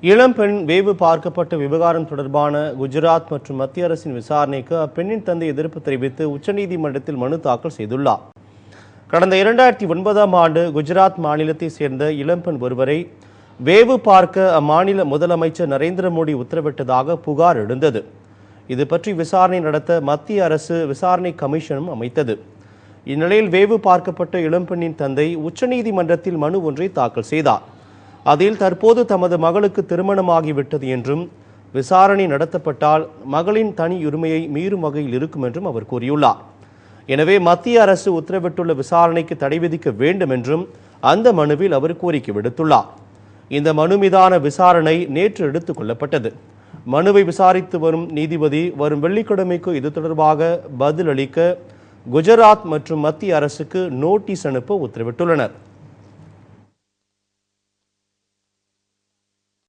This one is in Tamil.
இளம்பெண் வேவு பார்க்கப்பட்ட விவகாரம் தொடர்பான குஜராத் மற்றும் மத்திய அரசின் விசாரணைக்கு அப்பெண்ணின் தந்தை எதிர்ப்பு தெரிவித்து உச்சநீதிமன்றத்தில் மனு தாக்கல் செய்துள்ளார். கடந்த இரண்டாயிரத்தி ஒன்பதாம் ஆண்டு குஜராத் மாநிலத்தைச் சேர்ந்த இளம்பெண் ஒருவரை வேவு பார்க்க அம்மாநில முதலமைச்சர் நரேந்திர மோடி உத்தரவிட்டதாக புகார் எழுந்தது. இது பற்றி விசாரணை நடத்த மத்திய அரசு விசாரணை கமிஷனும் அமைத்தது. இந்நிலையில் வேவு பார்க்கப்பட்ட இளம்பெண்ணின் தந்தை உச்சநீதிமன்றத்தில் மனு ஒன்றை தாக்கல் செய்தார். அதில் தற்போது தமது மகளுக்கு திருமணமாகிவிட்டது என்றும் விசாரணை நடத்தப்பட்டால் மகளின் தனி உரிமையை மீறும் வகையில் இருக்கும் என்றும் அவர் கூறியுள்ளார். எனவே மத்திய அரசு உத்தரவிட்டுள்ள விசாரணைக்கு தடை விதிக்க வேண்டும் என்றும் அந்த மனுவில் அவர் கோரிக்கை விடுத்துள்ளார். இந்த மனு மீதான விசாரணை நேற்று எடுத்துக் கொள்ளப்பட்டது. மனுவை விசாரித்து வரும் நீதிபதி வரும் வெள்ளிக்கிழமைக்கு இது தொடர்பாக பதிலளிக்க குஜராத் மற்றும் மத்திய அரசுக்கு நோட்டீஸ் அனுப்ப உத்தரவிட்டுள்ளனர்.